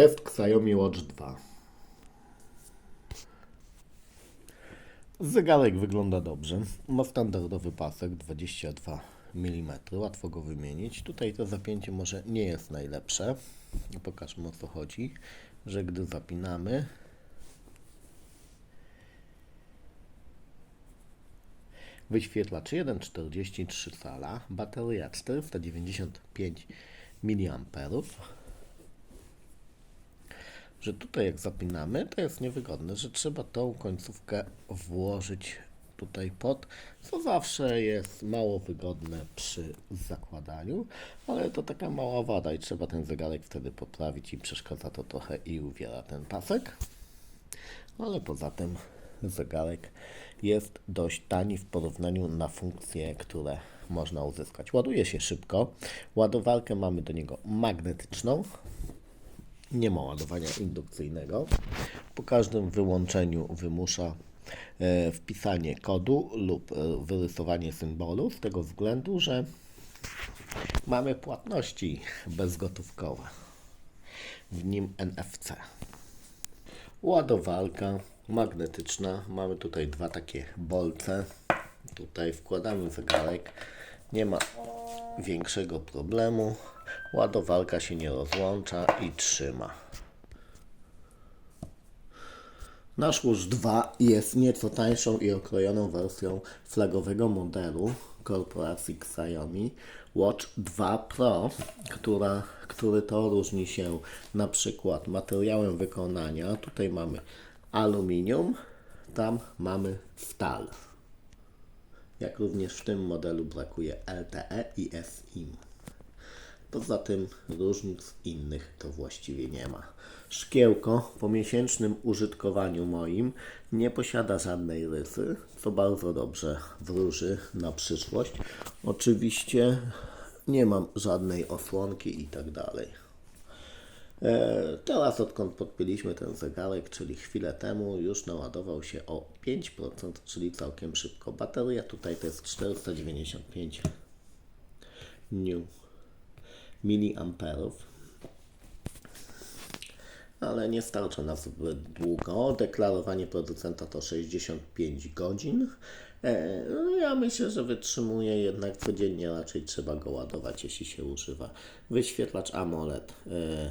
Test Xiaomi Watch 2. Zegarek wygląda dobrze. Ma standardowy pasek 22 mm. Łatwo go wymienić. Tutaj to zapięcie może nie jest najlepsze. Pokażmy o co chodzi. Że gdy zapinamy, Wyświetlacz 1,43 cala, bateria 495 mAh. Że tutaj jak zapinamy, to jest niewygodne, że trzeba tą końcówkę włożyć tutaj pod, co zawsze jest mało wygodne przy zakładaniu, ale to taka mała wada i trzeba ten zegarek wtedy poprawić i przeszkadza to trochę i uwiera ten pasek. Ale poza tym zegarek jest dość tani w porównaniu na funkcje, które można uzyskać. Ładuje się szybko. Ładowarkę mamy do niego magnetyczną. Nie ma ładowania indukcyjnego. Po każdym wyłączeniu wymusza e, wpisanie kodu lub e, wyrysowanie symbolu z tego względu, że mamy płatności bezgotówkowe. W nim NFC ładowarka magnetyczna. Mamy tutaj dwa takie bolce. Tutaj wkładamy zegarek. Nie ma większego problemu. Ładowarka się nie rozłącza i trzyma. Nasz Watch 2 jest nieco tańszą i okrojoną wersją flagowego modelu korporacji Xiaomi Watch 2 Pro, która, który to różni się na przykład materiałem wykonania. Tutaj mamy aluminium, tam mamy stal. Jak również w tym modelu brakuje LTE i SIM. Poza tym różnic innych to właściwie nie ma. Szkiełko po miesięcznym użytkowaniu moim nie posiada żadnej rysy, co bardzo dobrze wróży na przyszłość. Oczywiście nie mam żadnej osłonki i tak dalej. E, Teraz odkąd podpięliśmy ten zegarek, czyli chwilę temu, już naładował się o 5%, czyli całkiem szybko. Bateria tutaj to jest 495 new miliamperów. Ale nie starcza nas zbyt długo. Deklarowanie producenta to 65 godzin. E, no ja myślę, że wytrzymuje jednak codziennie, raczej trzeba go ładować, jeśli się używa. Wyświetlacz AMOLED. E,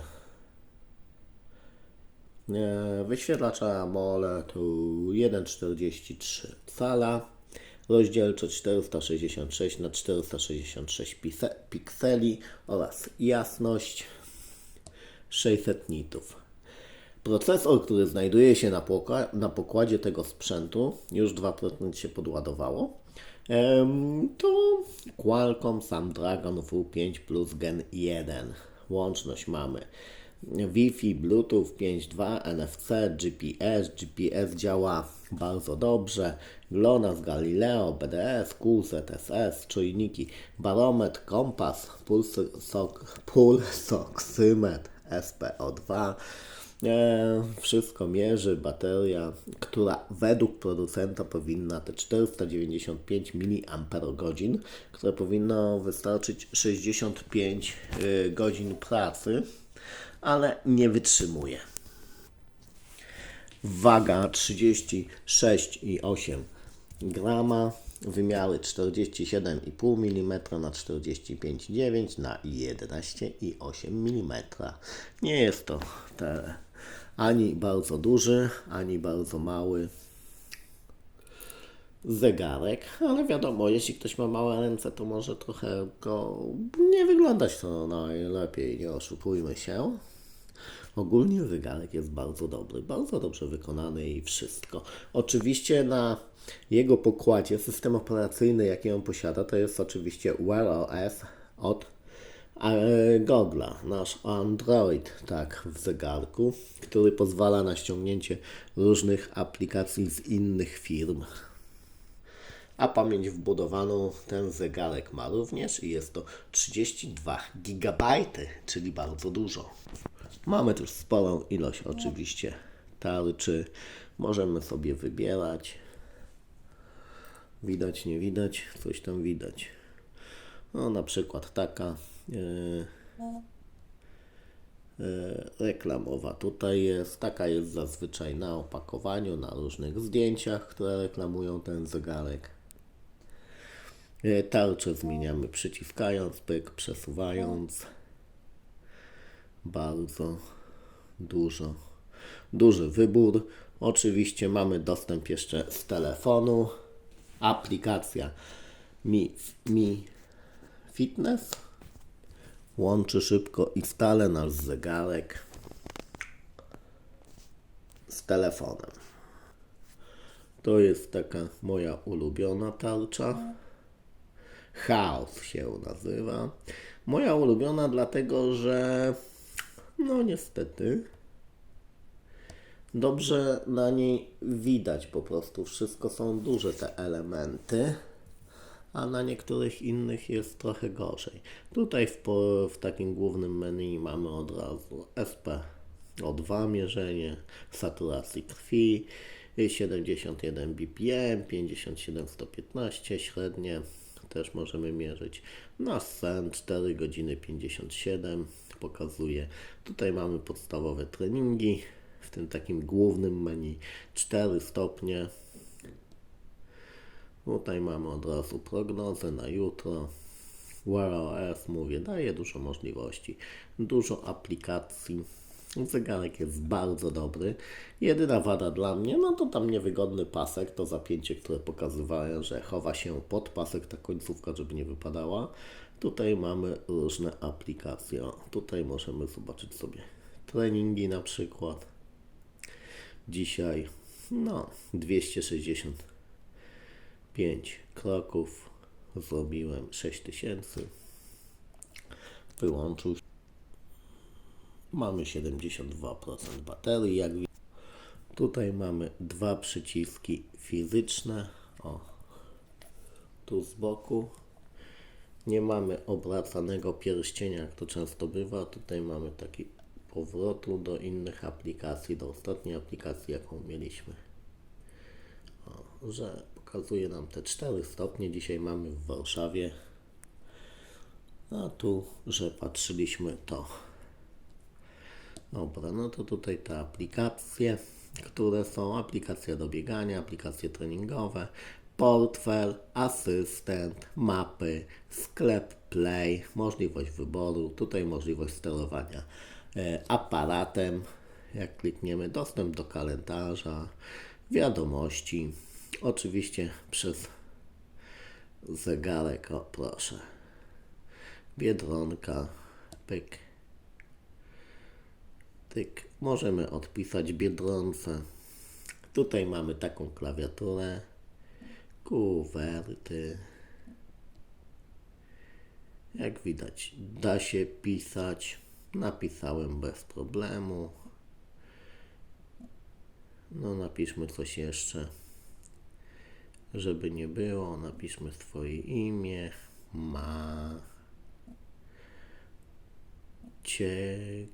E, Wyświetlacz AMOLED tu 1,43 cala, rozdzielczość 466 na 466 pise- pikseli oraz jasność 600 nitów. Procesor, który znajduje się na, na pokładzie tego sprzętu, już 2% się podładowało, to Qualcomm Snapdragon V5 Plus Gen 1. Łączność mamy Wi-Fi, Bluetooth 5.2, NFC, GPS. GPS działa bardzo dobrze. GLONASS, Galileo, BDS, QZSS, czujniki, barometr, kompas, pulsok, pulsoksymetr, SPO2. E, wszystko mierzy, bateria, która według producenta powinna te 495 mAh, które powinno wystarczyć 65 y, godzin pracy, ale nie wytrzymuje. Waga 36,8 grama, wymiary 47,5 mm na 45,9 na 11,8 mm. Nie jest to te, ani bardzo duży, ani bardzo mały zegarek, ale wiadomo, jeśli ktoś ma małe ręce, to może trochę go nie wyglądać to najlepiej, nie oszukujmy się. Ogólnie zegarek jest bardzo dobry, bardzo dobrze wykonany i wszystko. Oczywiście na jego pokładzie system operacyjny, jaki on posiada, to jest oczywiście Wear OS od e, Google'a, nasz Android, tak, w zegarku, który pozwala na ściągnięcie różnych aplikacji z innych firm. A pamięć wbudowaną ten zegarek ma również i jest to 32 GB, czyli bardzo dużo. Mamy też sporą ilość oczywiście tarczy. Możemy sobie wybierać. Widać, nie widać, coś tam widać. No na przykład taka. Yy, yy, reklamowa tutaj jest. Taka jest zazwyczaj na opakowaniu, na różnych zdjęciach, które reklamują ten zegarek. E, Tarczę zmieniamy przyciskając, pyk, przesuwając. Bardzo dużo, duży wybór. Oczywiście mamy dostęp jeszcze z telefonu. Aplikacja Mi, Mi Fitness łączy szybko i stale nasz zegarek z telefonem. To jest taka moja ulubiona tarcza. Chaos się nazywa. Moja ulubiona dlatego, że no niestety dobrze na niej widać po prostu. Wszystko są duże te elementy, a na niektórych innych jest trochę gorzej. Tutaj w, w takim głównym menu mamy od razu SP O2 mierzenie, saturacji krwi, 71 BPM, 57 115 średnie też możemy mierzyć. Nasz sen 4 godziny 57 pokazuje. Tutaj mamy podstawowe treningi w tym takim głównym menu 4 stopnie. Tutaj mamy od razu prognozę na jutro. Wear OS, mówię, daje dużo możliwości, dużo aplikacji. Zegarek jest bardzo dobry. Jedyna wada dla mnie, no to tam niewygodny pasek, to zapięcie, które pokazywałem, że chowa się pod pasek ta końcówka, żeby nie wypadała. Tutaj mamy różne aplikacje. Tutaj możemy zobaczyć sobie treningi na przykład. Dzisiaj, no, 265 kroków. Zrobiłem 6000. Wyłączył. Mamy 72% baterii, jak. Tutaj mamy dwa przyciski fizyczne. O, tu z boku. Nie mamy obracanego pierścienia, jak to często bywa. Tutaj mamy taki powrotu do innych aplikacji, do ostatniej aplikacji, jaką mieliśmy. O, że pokazuje nam te 4 stopnie. Dzisiaj mamy w Warszawie. A tu, że patrzyliśmy to. Dobra, no to tutaj te aplikacje, które są aplikacje do biegania, aplikacje treningowe, portfel, asystent, mapy, sklep Play, możliwość wyboru, tutaj możliwość sterowania e, aparatem, jak klikniemy, dostęp do kalendarza, wiadomości, oczywiście przez zegarek, o proszę, biedronka, pyk. Tyk. Możemy odpisać Biedronce. Tutaj mamy taką klawiaturę. Kuwerty. Jak widać, da się pisać. Napisałem bez problemu. No, napiszmy coś jeszcze. Żeby nie było, napiszmy swoje imię. Ma. Ciek.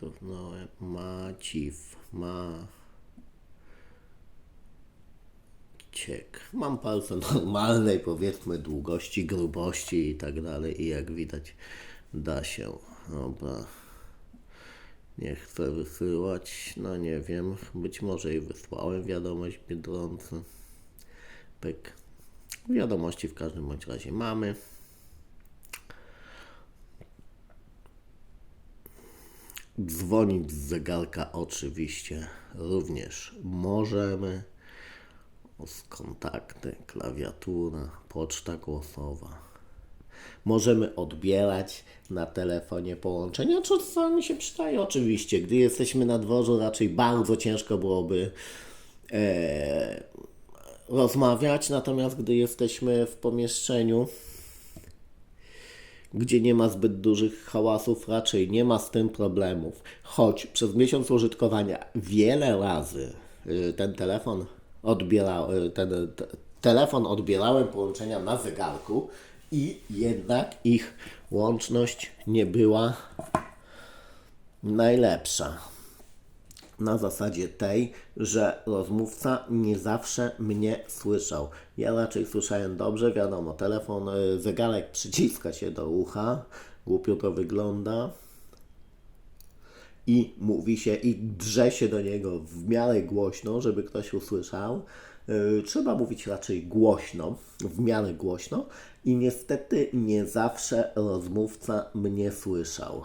Cofnąłem. Maciw. Ma. Ciek. Mam palce normalnej, powiedzmy, długości, grubości i tak dalej. I jak widać, da się. Dobra. Nie chcę wysyłać. No nie wiem. Być może i wysłałem wiadomość Biedronce. Pyk. Wiadomości w każdym bądź razie mamy. Dzwonić z zegarka oczywiście również możemy. Kontakty, klawiatura, poczta głosowa. Możemy odbierać na telefonie połączenia, co czasami się przydaje oczywiście. Gdy jesteśmy na dworzu, raczej bardzo ciężko byłoby e, rozmawiać, natomiast gdy jesteśmy w pomieszczeniu, gdzie nie ma zbyt dużych hałasów, raczej nie ma z tym problemów. Choć przez miesiąc użytkowania wiele razy y, ten telefon odbierał, y, ten te, telefon odbierałem połączenia na zegarku i jednak ich łączność nie była najlepsza na zasadzie tej, że rozmówca nie zawsze mnie słyszał. Ja raczej słyszałem dobrze, wiadomo, telefon, y, zegarek przyciska się do ucha, głupio to wygląda i mówi się i drze się do niego w miarę głośno, żeby ktoś usłyszał. Yy, Trzeba mówić raczej głośno, w miarę głośno i niestety nie zawsze rozmówca mnie słyszał.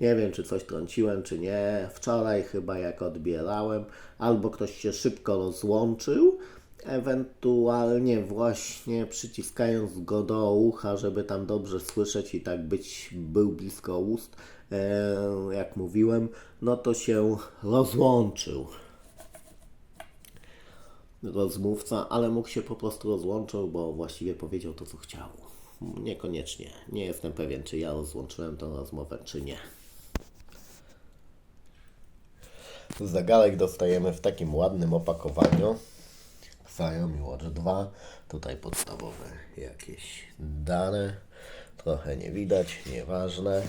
Nie wiem, czy coś trąciłem, czy nie. Wczoraj chyba jak odbierałem, albo ktoś się szybko rozłączył, ewentualnie właśnie przyciskając go do ucha, żeby tam dobrze słyszeć i tak być, był blisko ust, jak mówiłem, no to się rozłączył rozmówca, ale mógł się po prostu rozłączył, bo właściwie powiedział to, co chciał. Niekoniecznie. Nie jestem pewien, czy ja rozłączyłem tą rozmowę, czy nie. Zegarek dostajemy w takim ładnym opakowaniu. Xiaomi Watch 2. Tutaj podstawowe jakieś dane. Trochę nie widać, nieważne.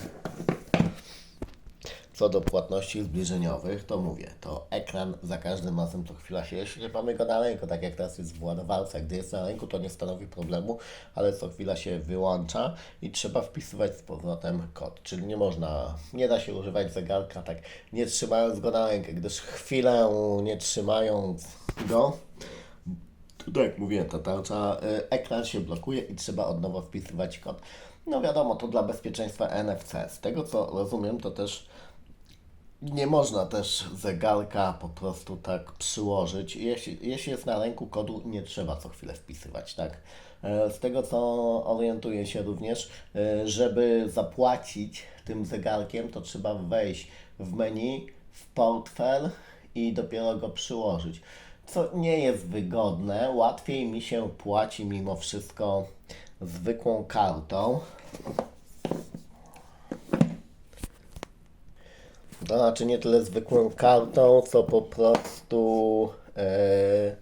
Co do płatności zbliżeniowych, to mówię, to ekran za każdym razem co chwila się, mamy go na ręku, tak jak teraz jest w ładowarce, gdy jest na ręku, to nie stanowi problemu, ale co chwila się wyłącza i trzeba wpisywać z powrotem kod, czyli nie można, nie da się używać zegarka tak nie trzymając go na rękę, gdyż chwilę nie trzymając go, to jak mówiłem, ta tarcza, y, ekran się blokuje i trzeba od nowa wpisywać kod. No wiadomo, to dla bezpieczeństwa NFC. Z tego co rozumiem, to też nie można też zegarka po prostu tak przyłożyć. Jeśli, jeśli jest na ręku kodu, nie trzeba co chwilę wpisywać, tak? E, Z tego co orientuję się również, e, żeby zapłacić tym zegarkiem, to trzeba wejść w menu, w portfel i dopiero go przyłożyć. Co nie jest wygodne, łatwiej mi się płaci mimo wszystko zwykłą kartą. To znaczy nie tyle zwykłą kartą, co po prostu e,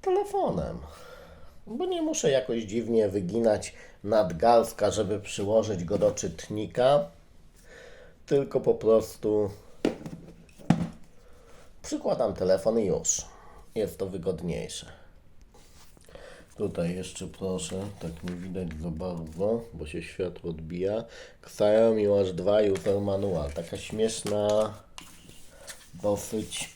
telefonem. Bo nie muszę jakoś dziwnie wyginać nadgarstka, żeby przyłożyć go do czytnika, tylko po prostu przykładam telefon i już. Jest to wygodniejsze. Tutaj jeszcze proszę, tak nie widać za bardzo, bo się światło odbija. Xiaomi Watch 2 User Manual. Taka śmieszna, dosyć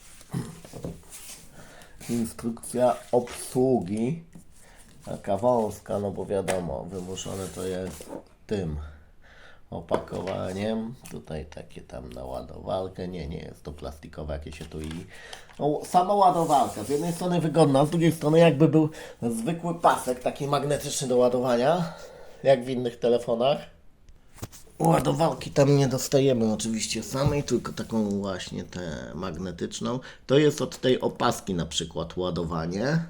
instrukcja obsługi. Taka wąska, no bo wiadomo, wymuszone to jest tym opakowaniem. Tutaj takie tam na ładowarkę. Nie, nie jest to plastikowe jakieś etui. No, sama ładowarka. Z jednej strony wygodna, z drugiej strony jakby był zwykły pasek taki magnetyczny do ładowania, jak w innych telefonach. Ładowarki tam nie dostajemy oczywiście samej, tylko taką właśnie tę magnetyczną. To jest od tej opaski na przykład ładowanie.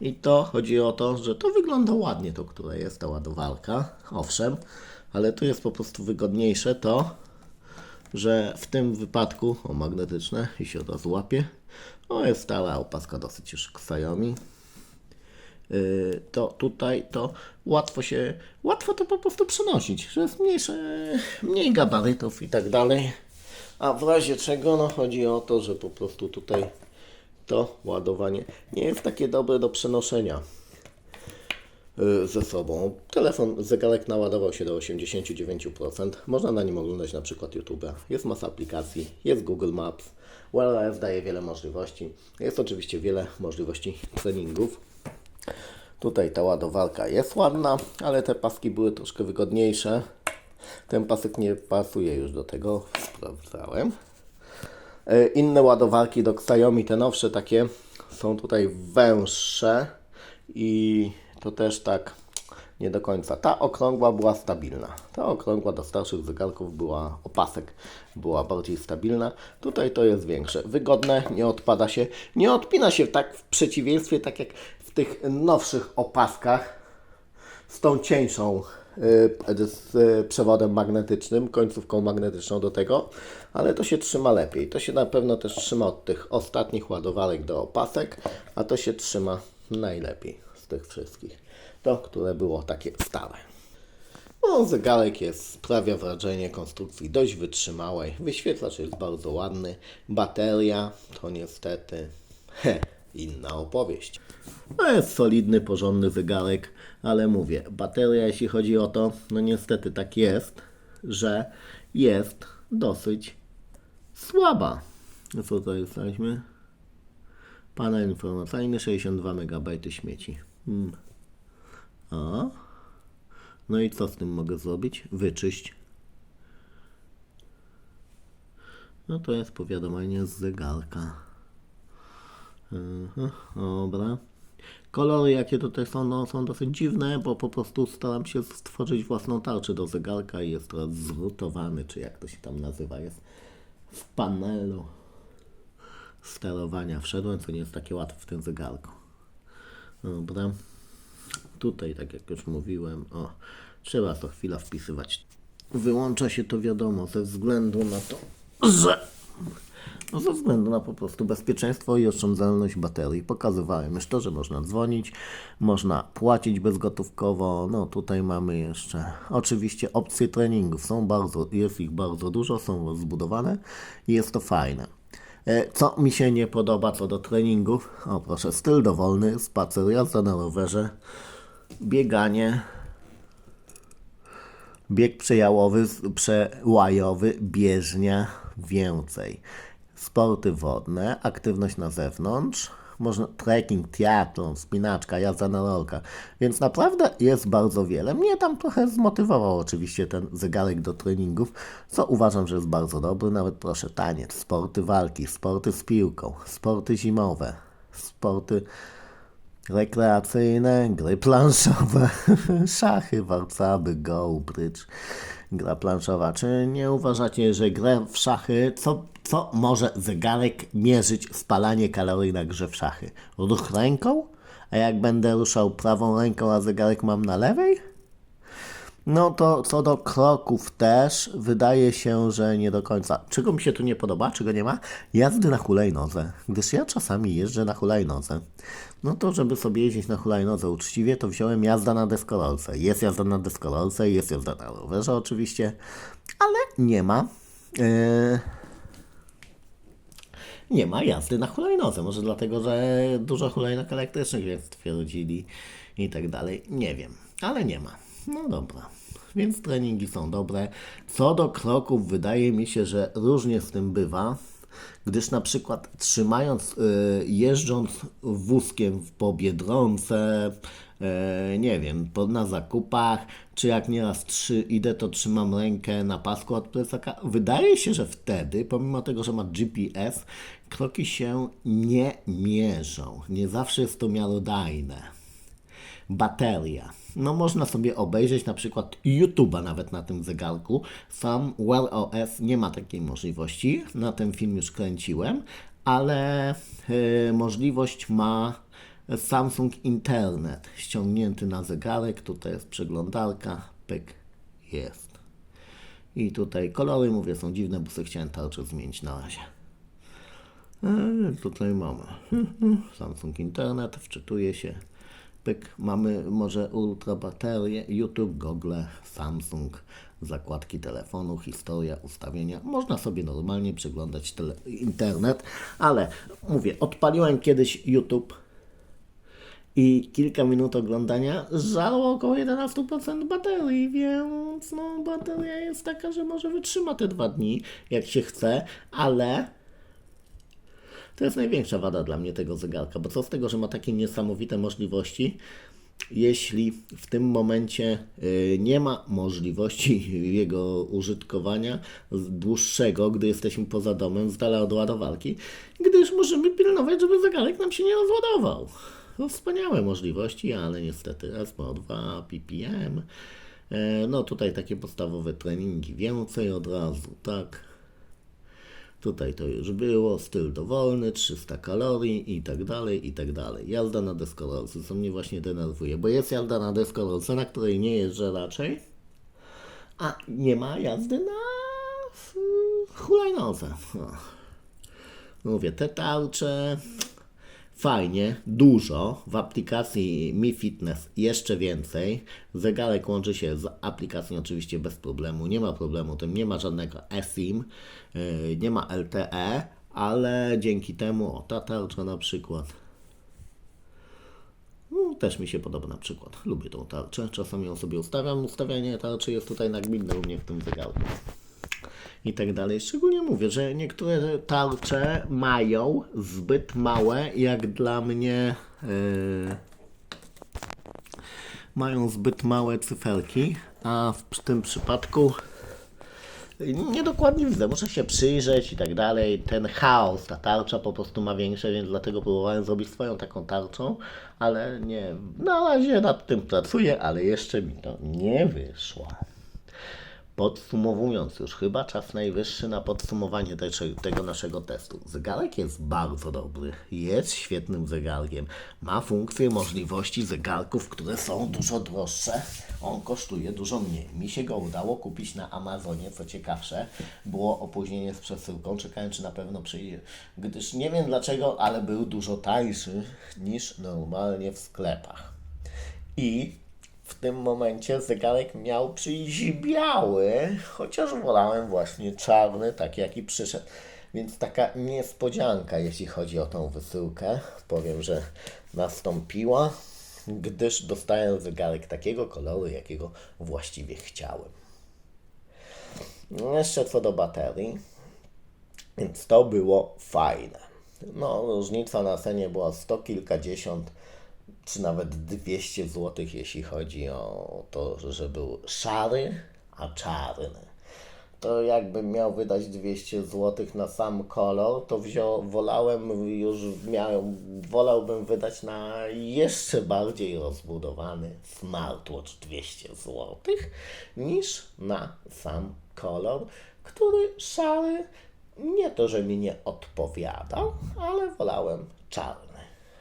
I to chodzi o to, że to wygląda ładnie, to które jest ta ładowarka, owszem, ale tu jest po prostu wygodniejsze to, że w tym wypadku, o magnetyczne i się od razu łapie, o jest stara opaska dosyć już Xiaomi, Yy, to tutaj to łatwo się, łatwo to po prostu przenosić, że jest mniejsze, mniej gabarytów i tak dalej. A w razie czego, no chodzi o to, że po prostu tutaj to ładowanie nie jest takie dobre do przenoszenia ze sobą. Telefon, zegarek naładował się do 89%. Można na nim oglądać na przykład YouTube'a. Jest masa aplikacji, jest Google Maps. OS daje wiele możliwości. Jest oczywiście wiele możliwości treningów. Tutaj ta ładowarka jest ładna, ale te paski były troszkę wygodniejsze. Ten pasek nie pasuje już do tego, sprawdzałem. E, Inne ładowarki do Xiaomi, te nowsze takie, są tutaj węższe i to też tak nie do końca. Ta okrągła była stabilna. Ta okrągła do starszych zegarków była opasek, była bardziej stabilna. Tutaj to jest większe. Wygodne, nie odpada się, nie odpina się tak w przeciwieństwie, tak jak w tych nowszych opaskach z tą cieńszą y, z y, przewodem magnetycznym, końcówką magnetyczną do tego, ale to się trzyma lepiej. To się na pewno też trzyma od tych ostatnich ładowarek do opasek, a to się trzyma najlepiej tych wszystkich. To, które było takie stare. No, zegarek jest, sprawia wrażenie konstrukcji dość wytrzymałej. Wyświetlacz jest bardzo ładny. Bateria to niestety he, inna opowieść. To jest solidny, porządny zegarek, ale mówię, bateria, jeśli chodzi o to, no niestety tak jest, że jest dosyć słaba. No co to jesteśmy? Panel informacyjny 62 MB śmieci. Hmm. A? No i co z tym mogę zrobić? Wyczyść. No to jest powiadomienie z zegarka. Mhm, dobra. Kolory jakie tutaj są, no, są dosyć dziwne, bo po prostu staram się stworzyć własną tarczę do zegarka i jest teraz zrutowany, czy jak to się tam nazywa, jest w panelu sterowania wszedłem, co nie jest takie łatwe w tym zegarku. Dobra. Tutaj, tak jak już mówiłem, o, trzeba co chwila wpisywać. Wyłącza się to wiadomo, ze względu na to, że no ze względu na po prostu bezpieczeństwo i oszczędzalność baterii. Pokazywałem już to, że można dzwonić, można płacić bezgotówkowo. No tutaj mamy jeszcze oczywiście opcje treningów. Są bardzo, jest ich bardzo dużo, są rozbudowane i jest to fajne. E, Co mi się nie podoba co do treningów? O proszę, styl dowolny, spacer, jazda na rowerze, bieganie, bieg przejałowy, przełajowy, bieżnia, więcej. Sporty wodne, aktywność na zewnątrz, można trekking, triatlon, spinaczka, jazda na rolkach. Więc naprawdę jest bardzo wiele. Mnie tam trochę zmotywował oczywiście ten zegarek do treningów, co uważam, że jest bardzo dobry. Nawet proszę, taniec, sporty walki, sporty z piłką, sporty zimowe, sporty rekreacyjne, gry planszowe, szachy, warcaby, go, gra planszowa. Czy nie uważacie, że grę w szachy, co, co może zegarek mierzyć spalanie kalorii na grze w szachy? Ruch ręką? A jak będę ruszał prawą ręką, a zegarek mam na lewej? No to co do kroków też wydaje się, że nie do końca. Czego mi się tu nie podoba, czego nie ma? Jazdy na hulajnodze. Gdyż ja czasami jeżdżę na hulajnodze. No to żeby sobie jeździć na hulajnodze uczciwie, to wziąłem jazda na deskorolce. Jest jazda na deskorolce, jest jazda na rowerze oczywiście, ale nie ma. Yy nie ma jazdy na hulajnodze. Może dlatego, że dużo hulajnóg elektrycznych więc twierdzili i tak dalej. Nie wiem, ale nie ma. No dobra. Więc treningi są dobre. Co do kroków, wydaje mi się, że różnie z tym bywa. Gdyż na przykład trzymając, y, jeżdżąc wózkiem po Biedronce, e, nie wiem, na zakupach, czy jak nieraz trzy, idę, to trzymam rękę na pasku od plecaka. Wydaje się, że wtedy, pomimo tego, że ma GPS, kroki się nie mierzą. Nie zawsze jest to miarodajne. Bateria. No można sobie obejrzeć na przykład YouTube'a nawet na tym zegarku. Sam Wear OS nie ma takiej możliwości. Na ten film już kręciłem, ale y, możliwość ma Samsung Internet ściągnięty na zegarek. Tutaj jest przeglądarka. Pyk. Jest. I tutaj kolory, mówię, są dziwne, bo sobie chciałem tarczę zmienić na razie. E, tutaj mamy Samsung Internet, wczytuje się. Pyk, mamy może ultra baterie, YouTube, Google, Samsung, zakładki telefonu, historia, ustawienia. Można sobie normalnie przeglądać internet, ale mówię, odpaliłem kiedyś YouTube i kilka minut oglądania żarło około 11% baterii, więc no bateria jest taka, że może wytrzyma te dwa dni, jak się chce, ale to jest największa wada dla mnie tego zegarka, bo co z tego, że ma takie niesamowite możliwości, jeśli w tym momencie y, nie ma możliwości jego użytkowania dłuższego, gdy jesteśmy poza domem, z dala od ładowarki, gdyż możemy pilnować, żeby zegarek nam się nie rozładował. No, wspaniałe możliwości, ale niestety SMO2, PPM, e, no tutaj takie podstawowe treningi więcej od razu, tak. Tutaj to już było, styl dowolny, 300 kalorii i tak dalej, i tak dalej. Jazda na deskorolce, co mnie właśnie denerwuje, bo jest jazda na deskorolce, na której nie jeżdżę raczej, a nie ma jazdy na hulajnodze. O. Mówię, te tarcze fajnie, dużo. W aplikacji Mi Fitness jeszcze więcej. Zegarek łączy się z aplikacją oczywiście bez problemu. Nie ma problemu, tym nie ma żadnego eSIM, yy, nie ma LTE, ale dzięki temu, o ta tarcza na przykład, też mi się podoba na przykład. Lubię tą tarczę, czasami ją sobie ustawiam. Ustawianie tarczy jest tutaj nagminne u mnie w tym zegarku. I tak dalej. Szczególnie mówię, że niektóre tarcze mają zbyt małe, jak dla mnie, yy, mają zbyt małe cyferki, a w tym przypadku niedokładnie widzę, muszę się przyjrzeć i tak dalej. Ten chaos, ta tarcza po prostu ma większe, więc dlatego próbowałem zrobić swoją taką tarczą, ale nie, na razie nad tym pracuję, ale jeszcze mi to nie wyszło. Podsumowując już, chyba czas najwyższy na podsumowanie te, tego naszego testu. Zegarek jest bardzo dobry, jest świetnym zegarkiem, ma funkcje, możliwości zegarków, które są dużo droższe. On kosztuje dużo mniej. Mi się go udało kupić na Amazonie, co ciekawsze, było opóźnienie z przesyłką, czekałem czy na pewno przyjdzie, gdyż nie wiem dlaczego, ale był dużo tańszy niż normalnie w sklepach. I w tym momencie zegarek miał przyjść biały, chociaż wolałem właśnie czarny, taki jaki przyszedł. Więc taka niespodzianka, jeśli chodzi o tą wysyłkę. Powiem, że nastąpiła, gdyż dostałem zegarek takiego koloru, jakiego właściwie chciałem. Jeszcze co do baterii, więc to było fajne. No, różnica na cenie była sto kilkadziesiąt czy nawet 200 zł, jeśli chodzi o to, że był szary, a czarny. To jakbym miał wydać 200 zł na sam kolor, to wziął, wolałem już, wolałbym wydać na jeszcze bardziej rozbudowany smartwatch 200 zł, niż na sam kolor, który szary nie to, że mi nie odpowiadał, ale wolałem czarny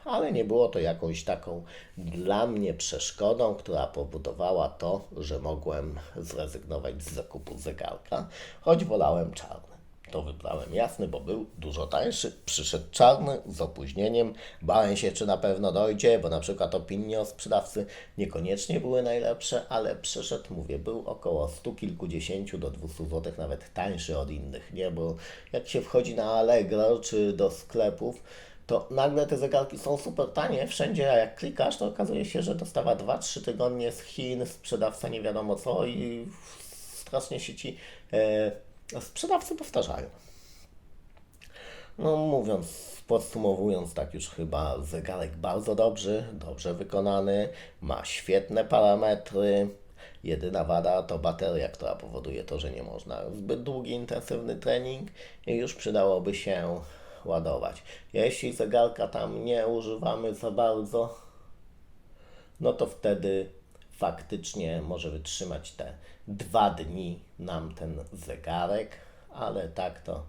ale nie było to jakąś taką dla mnie przeszkodą, która powodowała to, że mogłem zrezygnować z zakupu zegarka, choć wolałem czarny. To wybrałem jasny, bo był dużo tańszy. Przyszedł czarny z opóźnieniem. Bałem się, czy na pewno dojdzie, bo na przykład opinie o sprzedawcy niekoniecznie były najlepsze, ale przyszedł, mówię, był około stu kilkudziesięciu do 200 zł, nawet tańszy od innych, nie? Bo jak się wchodzi na Allegro czy do sklepów, to nagle te zegarki są super tanie wszędzie, a jak klikasz, to okazuje się, że dostawa 2-3 tygodnie z Chin, sprzedawca nie wiadomo co i strasznie się ci e, sprzedawcy powtarzają. No mówiąc, podsumowując, tak już chyba zegarek bardzo dobry, dobrze wykonany, ma świetne parametry. Jedyna wada to bateria, która powoduje to, że nie można zbyt długi, intensywny trening i już przydałoby się ładować. Jeśli zegarka tam nie używamy za bardzo, no to wtedy faktycznie może wytrzymać te dwa dni nam ten zegarek, ale tak to,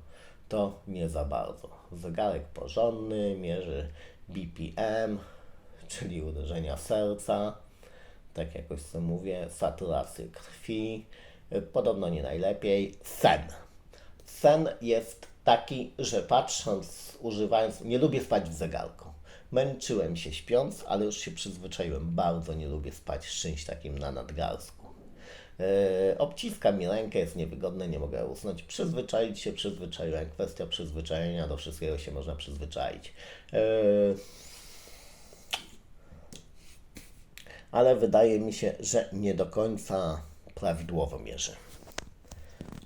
to nie za bardzo. Zegarek porządny, mierzy BPM, czyli uderzenia serca, tak jakoś sobie mówię, saturację krwi, podobno nie najlepiej, sen. Sen jest taki, że patrząc, używając, nie lubię spać w zegarku. Męczyłem się śpiąc, ale już się przyzwyczaiłem. Bardzo nie lubię spać z czymś takim na nadgarstku. Yy, obciska mi rękę, jest niewygodne, nie mogę usnąć. Przyzwyczaić się przyzwyczaiłem. Kwestia przyzwyczajenia, do wszystkiego się można przyzwyczaić. Yy, ale wydaje mi się, że nie do końca prawidłowo mierzy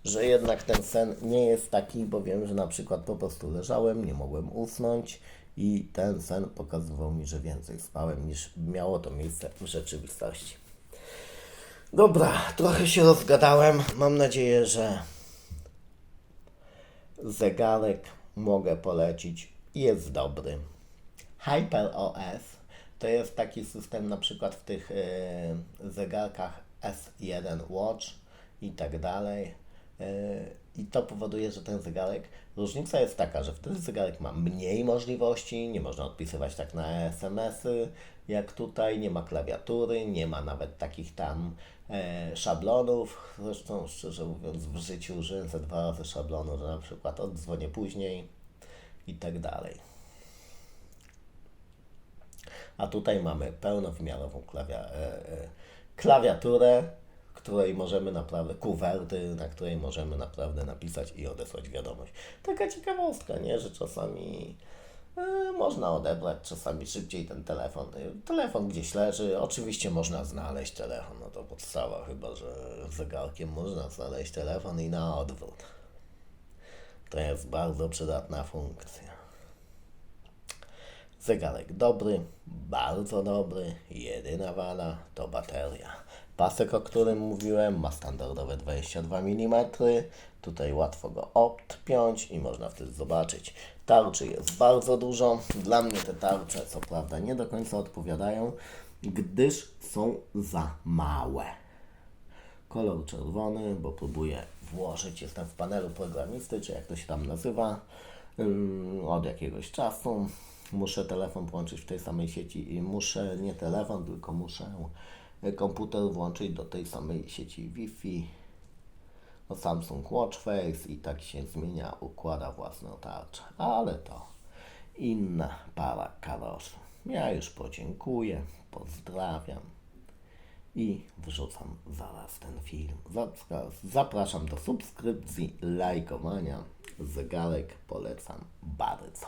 że jednak ten sen nie jest taki, bo wiem, że na przykład po prostu leżałem, nie mogłem usnąć i ten sen pokazywał mi, że więcej spałem niż miało to miejsce w rzeczywistości. Dobra, trochę się rozgadałem. Mam nadzieję, że zegarek mogę polecić. Jest dobry. HyperOS to jest taki system na przykład w tych yy, zegarkach S1 Watch i tak dalej i to powoduje, że ten zegarek, różnica jest taka, że wtedy zegarek ma mniej możliwości, nie można odpisywać tak na SMS-y, jak tutaj, nie ma klawiatury, nie ma nawet takich tam e, szablonów. Zresztą, szczerze mówiąc, w życiu użyłem ze dwa razy szablonu, że na przykład oddzwonię później i tak dalej. A tutaj mamy pełnowymiarową klawia, e, e, klawiaturę, której możemy naprawdę, kuwerty, na której możemy naprawdę napisać i odesłać wiadomość. Taka ciekawostka, nie, że czasami E, Można odebrać czasami szybciej ten telefon. Telefon gdzieś leży. Oczywiście można znaleźć telefon, no to podstawa, chyba że zegarkiem można znaleźć telefon i na odwrót. To jest bardzo przydatna funkcja. Zegarek dobry, bardzo dobry. Jedyna wada to bateria. Pasek, o którym mówiłem, ma standardowe 22 mm. Tutaj łatwo go odpiąć i można wtedy zobaczyć. Tarczy jest bardzo dużo. Dla mnie te tarcze, co prawda, nie do końca odpowiadają, gdyż są za małe. Kolor czerwony, bo próbuję włożyć, jestem w panelu programisty, czy jak to się tam nazywa, ym, od jakiegoś czasu. Muszę telefon połączyć w tej samej sieci i muszę, nie telefon, tylko muszę komputer włączyć do tej samej sieci Wi-Fi. No Samsung Watch Face i tak się zmienia, układa własną tarczę, ale to inna para kaloszy. Ja już podziękuję, pozdrawiam i wrzucam zaraz ten film. Zapra- Zapraszam do subskrypcji, lajkowania. Zegarek polecam bardzo.